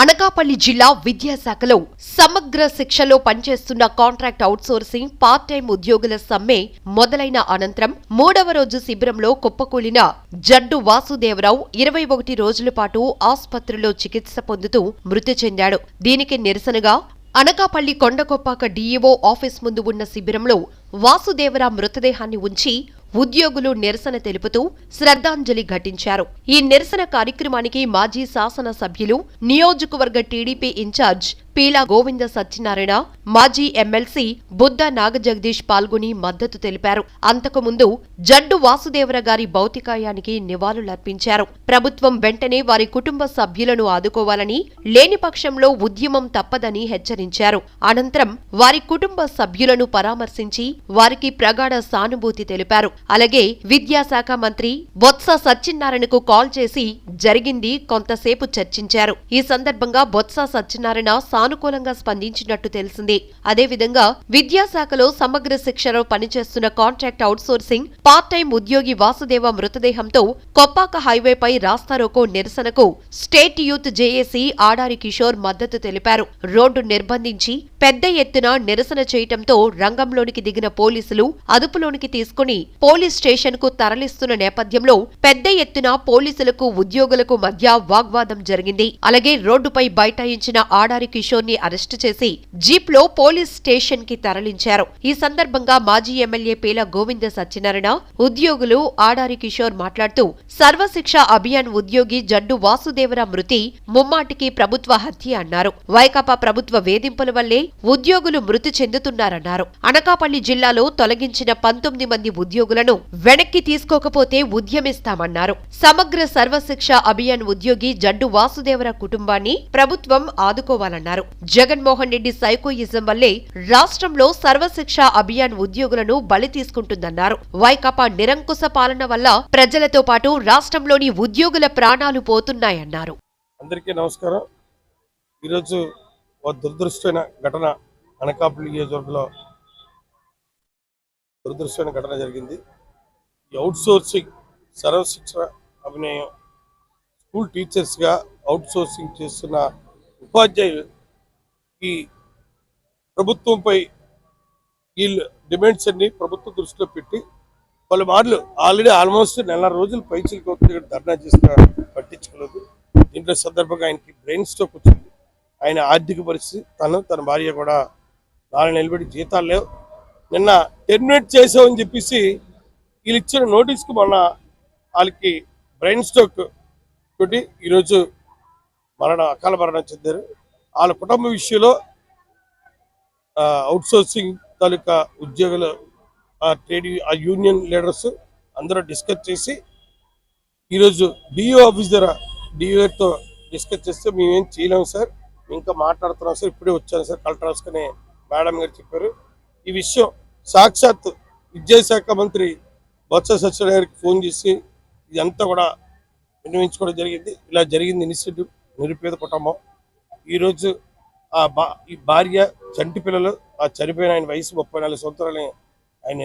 అనకాపల్లి జిల్లా విద్యాశాఖలో సమగ్ర శిక్షలో పనిచేస్తున్న కాంట్రాక్ట్ అవుట్సోర్సింగ్ పార్ట్ టైం ఉద్యోగుల సమ్మె మొదలైన అనంతరం మూడవ రోజు శిబిరంలో కుప్పకూలిన జడ్డు వాసుదేవరావు ఇరవై ఒకటి రోజుల పాటు ఆసుపత్రిలో చికిత్స పొందుతూ మృతి చెందాడు. దీనికి నిరసనగా అనకాపల్లి కొండకొప్పాక డీఈఓ ఆఫీస్ ముందు ఉన్న శిబిరంలో వాసుదేవరా మృతదేహాన్ని ఉంచి ఉద్యోగులు నిరసన తెలుపుతూ శ్రద్ధాంజలి ఘటించారు. ఈ నిరసన కార్యక్రమానికి మాజీ శాసన సభ్యులు నియోజకవర్గ టీడీపీ ఇన్ఛార్జ్ పీలా గోవింద సత్యనారాయణ మాజీ ఎమ్మెల్సీ బుద్ధ నాగజగదీష్ పాల్గొని మద్దతు తెలిపారు. అంతకుముందు జడ్డు వాసుదేవర గారి భౌతికాయానికి నివాళులర్పించారు. ప్రభుత్వం వెంటనే వారి కుటుంబ సభ్యులను ఆదుకోవాలని లేని పక్షంలో ఉద్యమం తప్పదని హెచ్చరించారు. అనంతరం వారి కుటుంబ సభ్యులను పరామర్శించి వారికి ప్రగాఢ సానుభూతి తెలిపారు. అలాగే విద్యాశాఖ మంత్రి బొత్స సత్యనారాయణకు కాల్ చేసి జరిగింది కొంతసేపు చర్చించారు. ఈ సందర్భంగా బొత్స సత్యనారాయణ సానుకూలంగా స్పందించినట్టు తెలిసింది. అదేవిధంగా విద్యాశాఖలో సమగ్ర శిక్షలో పనిచేస్తున్న కాంట్రాక్ట్ అవుట్సోర్సింగ్ పార్ట్ టైం ఉద్యోగి వాసుదేవ మృతదేహంతో కొప్పాక హైవేపై రాస్తారోకో నిరసనకు state youth JAC Adari Kishore మద్దతు తెలిపారు. రోడ్డు నిర్బంధించి పెద్ద ఎత్తున నిరసన చేయటంతో రంగంలోనికి దిగిన పోలీసులు అదుపులోనికి తీసుకుని పోలీస్ స్టేషన్కు తరలిస్తున్న నేపథ్యంలో పెద్ద ఎత్తున పోలీసులకు ఉద్యోగులకు మధ్య వాగ్వాదం జరిగింది. అలాగే రోడ్డుపై బైఠాయించిన ఆడారి కిషోర్ ని అరెస్టు చేసి జీప్లో పోలీస్ స్టేషన్కి తరలించారు. ఈ సందర్భంగా మాజీ ఎమ్మెల్యే పేల గోవింద సత్యనారాయణ ఉద్యోగులు ఆడారి కిషోర్ మాట్లాడుతూ సర్వశిక్ష అభియాన్ ఉద్యోగి జడ్డు వాసుదేవర మృతి ముమ్మాటికి ప్రభుత్వ హత్య అన్నారు. వైకాపా ప్రభుత్వ వేధింపుల వల్లే ఉద్యోగులు మృతి చెందుతున్నారన్నారు. అనకాపల్లి జిల్లాలో తొలగించిన పంతొమ్మిది మంది ఉద్యోగులను వెనక్కి తీసుకోకపోతే ఉద్యమిస్తామన్నారు. సమగ్ర సర్వశిక్ష అభియాన్ ఉద్యోగి జడ్డు వాసుదేవర కుటుంబాన్ని ప్రభుత్వం ఆదుకోవాలన్నారు. జగన్మోహన్ రెడ్డి సైకోయిజం వల్లే రాష్ట్రంలో సర్వశిక్ష అభియాన్ ఉద్యోగులను బలి తీసుకుంటుందన్నారు. వైకాపా నిరంకుశ పాలన వల్ల ప్రజలతో పాటు రాష్ట్రంలోని ఉద్యోగుల ప్రాణాలు పోతున్నాయన్నారు. అందరికీ నమస్కారం. ఈరోజు ఒక దురదృష్టమైన ఘటన అనకాపల్లి నియోజకవర్గంలో దురదృష్టమైన ఘటన జరిగింది. అవుట్ సోర్సింగ్ సర్వశిక్షణ అభినయం స్కూల్ టీచర్స్గా అవుట్ సోర్సింగ్ చేస్తున్న ఉపాధ్యాయులు ఈ ప్రభుత్వంపై వీళ్ళు డిమాండ్స్ అన్ని ప్రభుత్వం దృష్టిలో పెట్టి పలు మార్లు ఆల్రెడీ ఆల్మోస్ట్ నెల రోజులు పైచీలకు అవుతుంది ఇక్కడ ధర్నా చేసిన పట్టించుకోలేదు. దీంట్లో సందర్భంగా ఆయనకి బ్రెయిన్ స్ట్రోక్ వచ్చింది. ఆయన ఆర్థిక పరిస్థితి తను తన భార్య కూడా నాలుగు నిలబడి జీతాలు లేవు. నిన్న టెర్మినేట్ చేసామని చెప్పేసి వీళ్ళు ఇచ్చిన నోటీస్కి మొన్న వాళ్ళకి బ్రెయిన్ స్ట్రోక్ తోటి ఈరోజు మరణ అకాల మరణం చెందారు. వాళ్ళ కుటుంబ విషయంలో అవుట్ సోర్సింగ్ తాలూకా ఉద్యోగులు ట్రేడ్ ఆ యూనియన్ లీడర్స్ అందరూ డిస్కస్ చేసి ఈరోజు డిఓ ఆఫీస్ దగ్గర డిఓతో డిస్కస్ చేస్తే మేమేం చేయలేము సార్. ఇంకా మాట్లాడుతున్నాం సార్. ఇప్పుడే వచ్చాను సార్. కలెక్టర్ హౌస్ మేడం గారు చెప్పారు. ఈ విషయం సాక్షాత్ విద్యాశాఖ మంత్రి బొత్స సత్యనారాయణ గారికి ఫోన్ చేసి ఇదంతా కూడా విన్నవించుకోవడం జరిగింది. ఇలా జరిగింది ఇన్స్టిట్యూట్ నిరుపేద కుటుంబం. ఈరోజు ఆ బా ఈ భార్య చంటి పిల్లలు ఆ చనిపోయిన ఆయన వయసు ముప్పై నాలుగు సంవత్సరాలని ఆయన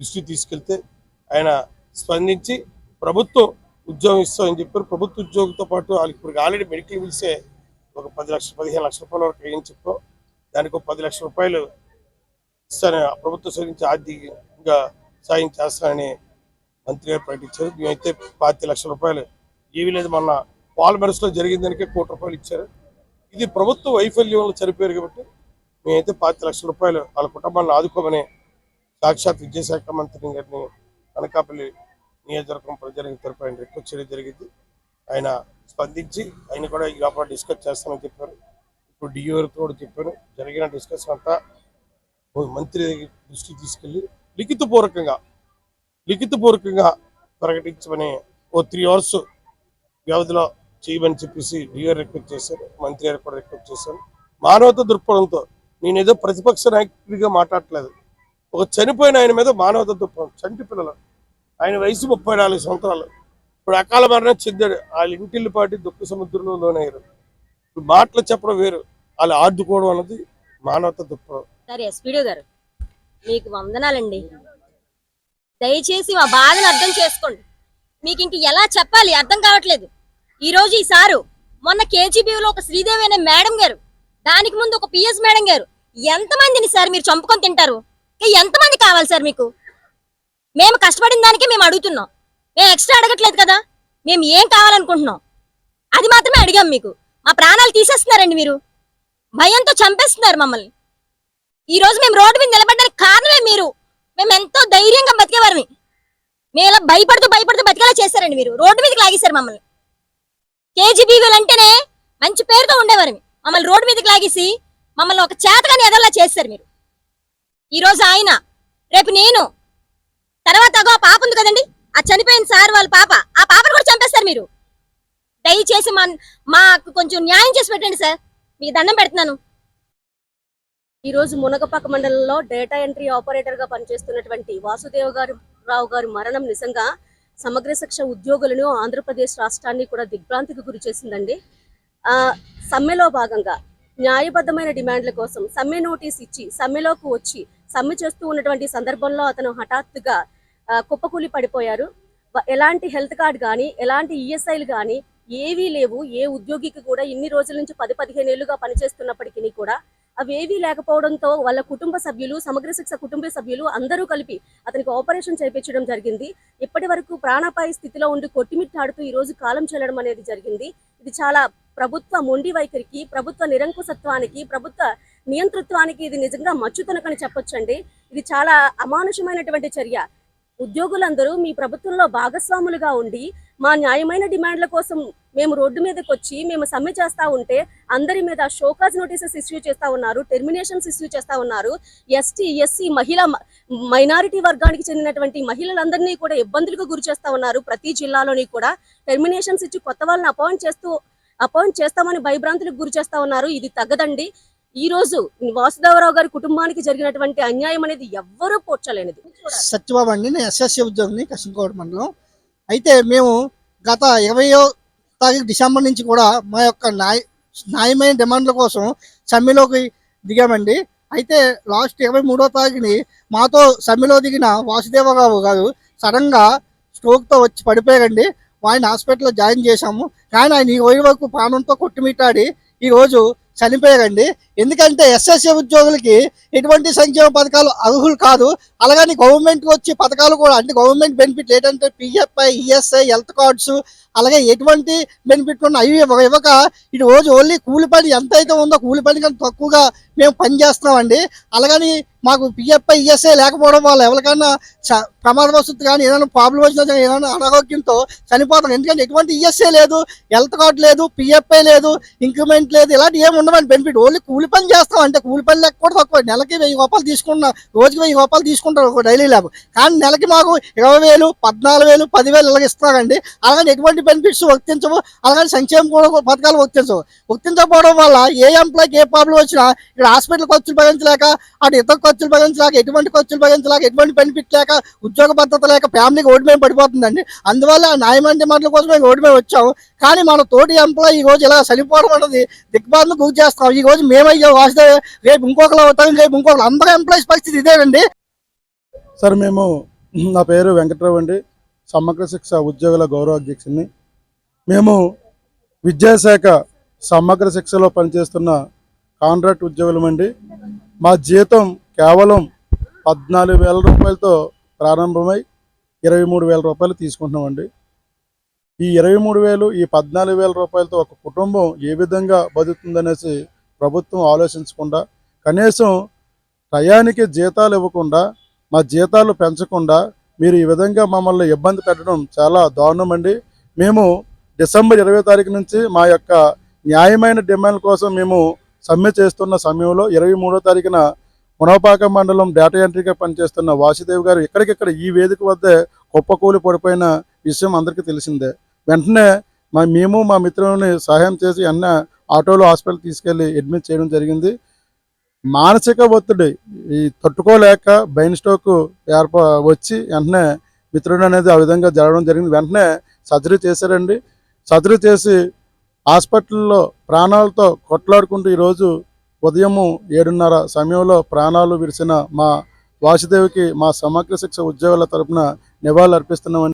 దృష్టికి తీసుకెళ్తే ఆయన స్పందించి ప్రభుత్వం ఉద్యోగం ఇస్తామని చెప్పారు. ప్రభుత్వ ఉద్యోగంతో పాటు వాళ్ళకి ఇప్పుడు ఆల్రెడీ మెడికల్ బిల్సే ఒక పది లక్షల పదిహేను లక్షల రూపాయల వరకు అయ్యని చెప్పాం. దానికి ఒక పది లక్షల రూపాయలు ఇస్తానని ఆ ప్రభుత్వం సరించి ఆర్థికంగా సాయం చేస్తానని మంత్రి గారు ప్రకటించారు. మేమైతే పాతి లక్షల రూపాయలు ఏమీ లేదు మొన్న పాల్మెరస్లో జరిగిన దానికే కోటి రూపాయలు ఇచ్చారు. ఇది ప్రభుత్వ వైఫల్యంలో చనిపోయారు కాబట్టి మేమైతే పాతి లక్షల రూపాయలు వాళ్ళ కుటుంబాలను ఆదుకోమని సాక్షాత్ విద్యాశాఖ మంత్రి గారిని అనకాపల్లి నియోజకవర్గం ప్రజలకు తరపు ఆయన రిక్వెస్ట్ చేయడం జరిగింది. ఆయన స్పందించి ఆయన కూడా ఈ లోపల డిస్కస్ చేస్తామని చెప్పారు. ఇప్పుడు డిఓతో కూడా చెప్పాను. జరిగిన డిస్కషన్ అంతా మంత్రి దృష్టికి తీసుకెళ్ళి లిఖితపూర్వకంగా లిఖితపూర్వకంగా ప్రకటించమని ఓ త్రీ అవర్స్ వ్యవధిలో చేయమని చెప్పేసి డిఆర్ రిక్వెస్ట్ చేశారు మంత్రి గారు కూడా రిక్వెస్ట్ చేశాను మానవత దృక్పథంతో నేను ఏదో ప్రతిపక్ష నాయకుడిగా మాట్లాడట్లేదు ఒక చనిపోయిన ఆయన మీద మానవత దృక్పథం చంటి పిల్లలు. ఆయన వయసు ముప్పై నాలుగు సంవత్సరాలు. ఇప్పుడు అకాల మరణం చెందాడు. వాళ్ళ ఇంటిల్లు పాటి దుఃఖ సముద్రంలో లోనయ్యారు. ఇప్పుడు మాటలు చెప్పడం వేరు. వాళ్ళు ఆడుకోవడం అన్నది మానవత దృక్పథం. గారు మీకు వందనాలండి. దయచేసి మా బాధను అర్థం చేసుకోండి. మీకు ఇంక ఎలా చెప్పాలి? అర్థం కావట్లేదు. ఈ రోజు ఈ సారు మొన్న కేజీబీలో ఒక శ్రీదేవి అనే మేడం గారు దానికి ముందు ఒక పిఎస్ మేడం గారు ఎంతమందిని సార్ మీరు చంపుకొని తింటారు? ఇంకా ఎంతమంది కావాలి సార్ మీకు? మేము కష్టపడిన దానికే మేము అడుగుతున్నాం. మేము ఎక్స్ట్రా అడగట్లేదు కదా? మేము ఏం కావాలనుకుంటున్నాం? అది మాత్రమే అడిగాం మీకు. మా ప్రాణాలు తీసేస్తున్నారండి మీరు. భయంతో చంపేస్తున్నారు మమ్మల్ని. ఈ రోజు మేము రోడ్డు మీద నిలబడడానికి కారణమే మీరు. మేము ఎంతో ధైర్యంగా బతికేవారిని. మేము ఇలా భయపడుతూ భయపడుతూ బతికేలా చేశారండి మీరు. రోడ్డు మీదకి లాగేశారు మమ్మల్ని. కేజీబీవీలు అంటేనే మంచి పేరుతో ఉండేవారు మమ్మల్ని రోడ్డు మీదకి లాగేసి మమ్మల్ని ఒక చేతగాని ఎదలా చేశారు మీరు. ఈరోజు ఆయన రేపు నేను తర్వాత అగో పాప ఉంది కదండి ఆ చనిపోయిన సార్ వాళ్ళ పాప ఆ పాపను కూడా చంపేస్తారు మీరు. దయచేసి మా మాకు కొంచెం న్యాయం చేసి పెట్టండి సార్. మీకు దండం పెడుతున్నాను. ఈరోజు మునగపాక మండలంలో డేటా ఎంట్రీ ఆపరేటర్గా పనిచేస్తున్నటువంటి వాసుదేవ్ గారు రావు గారి మరణం నిజంగా సమగ్ర శిక్ష ఉద్యోగులను ఆంధ్రప్రదేశ్ రాష్ట్రాన్ని కూడా దిగ్భ్రాంతికి గురి చేసిందండి. ఆ సమ్మెలో భాగంగా న్యాయబద్ధమైన డిమాండ్ల కోసం సమ్మె నోటీస్ ఇచ్చి సమ్మెలోకి వచ్చి సమ్మె చేస్తూ ఉన్నటువంటి సందర్భంలో అతను హఠాత్తుగా కుప్పకూలి పడిపోయారు. ఎలాంటి హెల్త్ కార్డ్ కానీ ఎలాంటి ఈఎస్ఐలు కానీ ఏవీ లేవు. ఏ ఉద్యోగికి కూడా ఇన్ని రోజుల నుంచి పది పదిహేను ఏళ్ళుగా పనిచేస్తున్నప్పటికీ కూడా అవేవీ లేకపోవడంతో వాళ్ళ కుటుంబ సభ్యులు సమగ్ర శిక్ష కుటుంబ సభ్యులు అందరూ కలిపి అతనికి ఆపరేషన్ చేయించడం జరిగింది. ఇప్పటి వరకు ప్రాణాపాయ స్థితిలో ఉండి కొట్టిమిట్టాడుతూ ఈ రోజు కాలం చెల్లడం అనేది జరిగింది. ఇది చాలా ప్రభుత్వ మొండి వైఖరికి ప్రభుత్వ నిరంకుశత్వానికి ప్రభుత్వ నియంతృత్వానికి ఇది నిజంగా మచ్చుతనకని చెప్పొచ్చండి. ఇది చాలా అమానుషమైనటువంటి చర్య. ఉద్యోగులందరూ మీ ప్రభుత్వంలో భాగస్వాములుగా ఉండి మా న్యాయమైన డిమాండ్ల కోసం మేము రోడ్డు మీదకి వచ్చి మేము సమ్మె చేస్తా ఉంటే అందరి మీద షోకాజ్ నోటీసెస్ ఇష్యూ చేస్తా ఉన్నారు టెర్మినేషన్స్ ఇష్యూ చేస్తా ఉన్నారు. ఎస్టీ ఎస్సీ మహిళ మైనారిటీ వర్గానికి చెందినటువంటి మహిళలందరినీ కూడా ఇబ్బందులకు గురి చేస్తా ఉన్నారు. ప్రతి జిల్లాలోని కూడా టెర్మినేషన్స్ ఇచ్చి కొత్త వాళ్ళని అపాయింట్ చేస్తూ అపాయింట్ చేస్తామని భయభ్రాంతులకు గురి చేస్తా ఉన్నారు. ఇది తగ్గదండి ఈ రోజు వాసుదేవరావు గారి కుటుంబానికి జరిగినటువంటి అన్యాయం అనేది ఎవ్వరూ పోర్చలేనిది సత్యబాబు అండి నేను ఎస్ఎస్సి ఉద్యోగిని కృష్ణకోట మండలం. అయితే మేము గత ఇరవయో తారీఖు డిసెంబర్ నుంచి కూడా మా యొక్క న్యాయ న్యాయమైన డిమాండ్ల కోసం సమ్మెలోకి దిగామండి. అయితే లాస్ట్ ఇరవై మూడో తారీఖుని మాతో సమ్మెలో దిగిన వాసుదేవరావు గారు సడన్గా స్ట్రోక్తో వచ్చి పడిపోయారండి. ఆయన హాస్పిటల్లో జాయిన్ చేశాము. కానీ ఆయన ఈ రోజు వరకు ప్రాణంతో కొట్టుమిట్టాడి ఈరోజు చనిపోయారండి. ఎందుకంటే ఎస్ఎస్ఏ ఉద్యోగులకి ఎటువంటి సంక్షేమ పథకాలు అర్హులు కాదు. అలాగని గవర్నమెంట్ వచ్చి పథకాలు కూడా అంటే గవర్నమెంట్ బెనిఫిట్ ఏంటంటే పిఎఫ్ఐ ఈఎస్ఐ హెల్త్ కార్డ్స్ అలాగే ఎటువంటి బెనిఫిట్ ఉన్న అవి ఇవ్వక ఇటు రోజు ఓన్లీ కూలి పని ఎంత అయితే ఉందో కూలి పని కంటే తక్కువగా మేము పని చేస్తున్నామండి అలాగని మాకు పిఎఫ్ఐ ఈఎస్ఐ లేకపోవడం వల్ల ఎవరికైనా చ- ప్రమాదవశత్తు కానీ ఏదైనా ప్రాబ్లం వచ్చినా కానీ ఏదైనా అనారోగ్యంతో చనిపోతాం ఎందుకంటే ఎటువంటి ఈఎస్ఐ లేదు హెల్త్ కార్డు లేదు పిఎఫ్ఐ లేదు ఇంక్రిమెంట్ లేదు ఇలాంటి ఏమి ఉండవండి. బెనిఫిట్ ఓన్లీ కూలి పని చేస్తాం. అంటే కూలి పని లెక్క కూడా తక్కువ. నెలకి వెయ్యి రూపాయలు తీసుకున్న రోజుకి వెయ్యి రూపాయలు తీసుకుంటారు ఒక డైలీ ల్యాబ్ కానీ నెలకి మాకు ఇరవై వేలు పద్నాలుగు వేలు పదివేలు ఇలాగ ఇస్తున్నారండి. అలాగని ఎటువంటి బెనిఫిట్స్ వర్తించవు. అలాగని సంక్షేమ కూడా పథకాలు వర్తించవు. వర్తించకపోవడం వల్ల ఏ ఎంప్లాయ్కి ఏ ప్రాబ్లం వచ్చినా ఇక్కడ హాస్పిటల్ ఖర్చులు భరించలేక అటు ఇతర ఖర్చులు భరించలేక ఎటువంటి ఖర్చులు భరించలేక ఎటువంటి బెనిఫిట్ లేక ఉద్యోగ భద్రత లేక ఫ్యామిలీకి ఓటు మేము పడిపోతుందండి. అందువల్ల న్యాయమైన డిమాండ్ల కోసం మేము మేము వచ్చాము. కానీ మన తోటి ఎంప్లాయీ ఈ రోజు ఇలా చనిపోవడం అన్నది దిగ్బాధను గురి చేస్తాం. ఈ రోజు మేమయ్యో వాసుదే రేపు ఇంకొకరు అవుతాం రేపు ఇంకొకరు అందరూ ఎంప్లాయీస్ పరిస్థితి ఇదేనండి. సార్ మేము నా పేరు వెంకట్రావు అండి. సమగ్ర శిక్ష ఉద్యోగుల గౌరవ అధ్యక్షుడిని. మేము విద్యాశాఖ సమగ్ర శిక్షలో పనిచేస్తున్న కాంట్రాక్ట్ ఉద్యోగులమండి. మా జీతం కేవలం పద్నాలుగు వేల రూపాయలతో ప్రారంభమై ఇరవై మూడు వేల రూపాయలు తీసుకుంటున్నామండి. ఈ ఇరవై మూడు వేలు ఈ పద్నాలుగు వేల రూపాయలతో ఒక కుటుంబం ఏ విధంగా బతుకుతుందనేసి ప్రభుత్వం ఆలోచించకుండా కనీసం టయానికి జీతాలు ఇవ్వకుండా మా జీతాలు పెంచకుండా మీరు ఈ విధంగా మమ్మల్ని ఇబ్బంది పెట్టడం చాలా దారుణం అండి మేము డిసెంబర్ ఇరవై తారీఖు నుంచి మా యొక్క న్యాయమైన డిమాండ్ కోసం మేము సమ్మె చేస్తున్న సమయంలో ఇరవై మూడో తారీఖున మునపాక మండలం డేటా ఎంట్రీగా పనిచేస్తున్న వాసుదేవ్ గారు ఎక్కడికెక్కడ ఈ వేదిక వద్దే కుప్పకూలి పడిపోయిన విషయం అందరికీ తెలిసిందే. వెంటనే మా మేము మా మిత్రులని సహాయం చేసి అన్న ఆటోలో హాస్పిటల్ తీసుకెళ్ళి అడ్మిట్ చేయడం జరిగింది. మానసిక ఒత్తిడి ఈ తట్టుకోలేక బైన్ స్ట్రోక్ ఏర్ప వచ్చి వెంటనే మిత్రుడు అనేది ఆ విధంగా జరగడం జరిగింది. వెంటనే సర్జరీ చేశారండి. సర్జరీ చేసి హాస్పిటల్లో ప్రాణాలతో కొట్లాడుకుంటూ ఈరోజు ఉదయము ఏడున్నర సమయంలో ప్రాణాలు విరిసిన మా వాసుదేవికి మా సమగ్ర శిక్ష ఉద్యోగుల తరపున నివాళులు అర్పిస్తున్నామని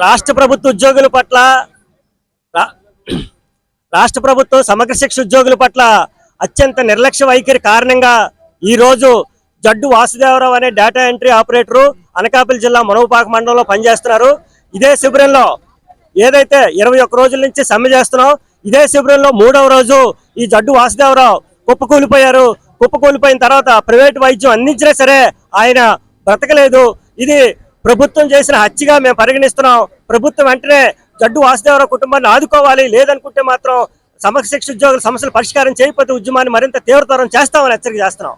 రాష్ట్ర ప్రభుత్వ ఉద్యోగుల పట్ల రా- రాష్ట్ర ప్రభుత్వం సమగ్ర శిక్ష ఉద్యోగుల పట్ల అత్యంత నిర్లక్ష్య వైఖరి కారణంగా ఈ రోజు జడ్డు వాసుదేవరావు అనే డేటా ఎంట్రీ ఆపరేటరు అనకాపల్లి జిల్లా మనవపాక మండలంలో పనిచేస్తున్నారు. ఇదే శిబిరంలో ఏదైతే ఇరవై ఒక్క రోజుల నుంచి సమ్మె చేస్తున్నాం ఇదే శిబిరంలో మూడవ రోజు ఈ జడ్డు వాసుదేవరావు కుప్పకూలిపోయారు. కుప్పకూలిపోయిన తర్వాత ప్రైవేట్ వైద్యం అందించినా సరే ఆయన బ్రతకలేదు. ఇది ప్రభుత్వం చేసిన హత్యగా మేము పరిగణిస్తున్నాం. ప్రభుత్వం వెంటనే జడ్డు వాసుదేవరావు కుటుంబాన్ని ఆదుకోవాలి. లేదనుకుంటే మాత్రం సమగ్ర శిక్ష ఉద్యోగుల సమస్యలు పరిష్కారం చేయకపోతే ఉద్యమాన్ని మరింత తీవ్రతరం చేస్తామని హెచ్చరిక చేస్తున్నాం.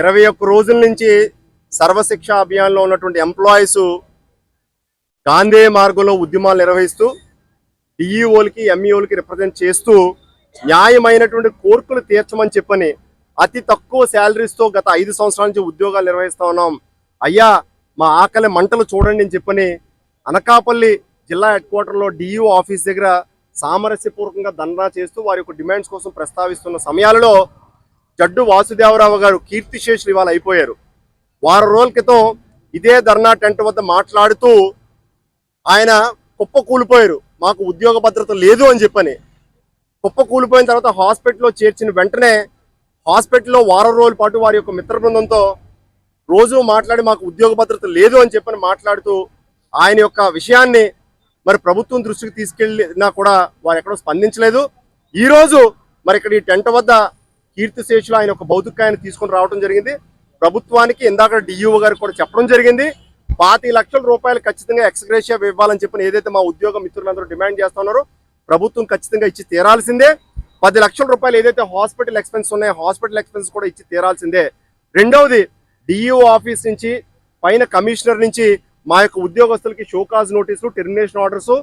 ఇరవై ఒక్క రోజుల నుంచి సర్వశిక్ష అభియాన్లో ఉన్నటువంటి ఎంప్లాయీస్ గాంధీ మార్గంలో ఉద్యమాలు నిర్వహిస్తూ డిఈఓలకి ఎంఈఓలకి రిప్రజెంట్ చేస్తూ న్యాయమైనటువంటి కోర్కులు తీర్చమని చెప్పని అతి తక్కువ శాలరీస్తో గత ఐదు సంవత్సరాల నుంచి ఉద్యోగాలు నిర్వహిస్తూ ఉన్నాం. అయ్యా మా ఆకలి మంటలు చూడండి అని చెప్పని అనకాపల్లి జిల్లా హెడ్ క్వార్టర్లో డిఈఓ ఆఫీస్ దగ్గర సామరస్యపూర్వకంగా ధర్నా చేస్తూ వారి యొక్క డిమాండ్స్ కోసం ప్రస్తావిస్తున్న సమయాలలో జడ్డు వాసుదేవరావు గారు కీర్తిశేషులు ఇవాళ అయిపోయారు. వారం రోజుల క్రితం ఇదే ధర్నా టెంట్ వద్ద మాట్లాడుతూ ఆయన కుప్ప కూలిపోయారు. మాకు ఉద్యోగ భద్రత లేదు అని చెప్పని. కుప్ప కూలిపోయిన తర్వాత హాస్పిటల్లో చేర్చిన వెంటనే హాస్పిటల్లో వారం రోజుల పాటు వారి యొక్క మిత్ర బృందంతో రోజు మాట్లాడి మాకు ఉద్యోగ భద్రత లేదు అని చెప్పని మాట్లాడుతూ ఆయన యొక్క విషయాన్ని మరి ప్రభుత్వం దృష్టికి తీసుకెళ్ళినా కూడా వారు ఎక్కడో స్పందించలేదు. ఈరోజు మరి ఇక్కడ ఈ టెంట్ వద్ద కీర్తిశేషులు ఆయన ఒక భౌతికాయాన్ని తీసుకొని రావడం జరిగింది. ప్రభుత్వానికి ఇందాక డిఈఓ గారికి కూడా చెప్పడం జరిగింది. పాతి లక్షల రూపాయలు ఖచ్చితంగా ఎక్స్గ్రేషియా ఇవ్వాలని చెప్పిన ఏదైతే మా ఉద్యోగ మిత్రులందరూ డిమాండ్ చేస్తున్నారో ప్రభుత్వం ఖచ్చితంగా ఇచ్చి తీరాల్సిందే. పది లక్షల రూపాయలు ఏదైతే హాస్పిటల్ ఎక్స్పెన్స్ ఉన్నాయో హాస్పిటల్ ఎక్స్పెన్స్ కూడా ఇచ్చి తీరాల్సిందే. రెండవది డిఈఓ ఆఫీస్ నుంచి పైన కమిషనర్ నుంచి మా యొక్క ఉద్యోగస్తులకి షోకాజ్ నోటీసులు టెర్మినేషన్ ఆర్డర్స్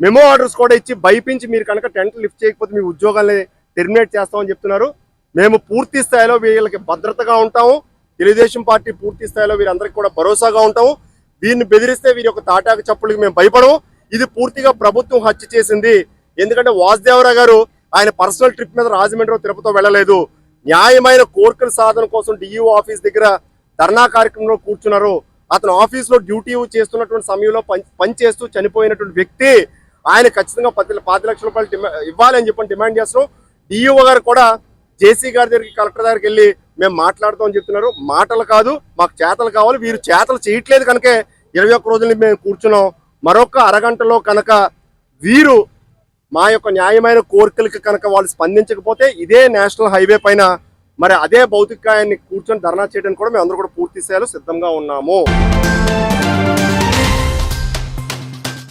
మెమో ఆర్డర్స్ కూడా ఇచ్చి భయపించి మీరు కనుక టెంట్ లిఫ్ట్ చేయకపోతే మీ ఉద్యోగాల్ని టెర్మినేట్ చేస్తామని చెప్తున్నారు. మేము పూర్తి స్థాయిలో వీళ్ళకి భద్రతగా ఉంటాము. తెలుగుదేశం పార్టీ పూర్తి స్థాయిలో వీరందరికీ కూడా భరోసాగా ఉంటాము. వీరిని బెదిరిస్తే వీరి యొక్క తాటాకు చప్పులకి మేము భయపడము. ఇది పూర్తిగా ప్రభుత్వం హత్య చేసింది. ఎందుకంటే వాసుదేవరావు గారు ఆయన పర్సనల్ ట్రిప్ మీద రాజమండ్రి తిరుపతి వెళ్ళలేదు. న్యాయమైన కోర్కెల సాధన కోసం డిఈఓ ఆఫీస్ దగ్గర ధర్నా కార్యక్రమంలో కూర్చున్నారు. అతను ఆఫీస్లో డ్యూటీ చేస్తున్నటువంటి సమయంలో పని పనిచేస్తూ చనిపోయినటువంటి వ్యక్తి ఆయన ఖచ్చితంగా పది పాతి లక్షల రూపాయలు డిమా- ఇవ్వాలని చెప్పని డిమాండ్ చేస్తున్నాం. డిఈఓ గారు కూడా జేసీ గారి దగ్గరికి కలెక్టర్ దగ్గరికి వెళ్ళి మేము మాట్లాడతామని చెప్తున్నారు. మాటలు కాదు మాకు చేతలు కావాలి. వీరు చేతలు చేయట్లేదు కనుకే ఇరవై ఒక్క రోజులు మేము కూర్చున్నాం. మరొక అరగంటలో కనుక వీరు మా యొక్క న్యాయమైన కోరికలకి కనుక వాళ్ళు స్పందించకపోతే ఇదే నేషనల్ హైవే పైన మరి అదే భౌతికాయాన్ని కూర్చొని ధర్నా చేయడానికి కూడా మేము అందరూ కూడా పూర్తి స్థాయిలో సిద్ధంగా ఉన్నాము.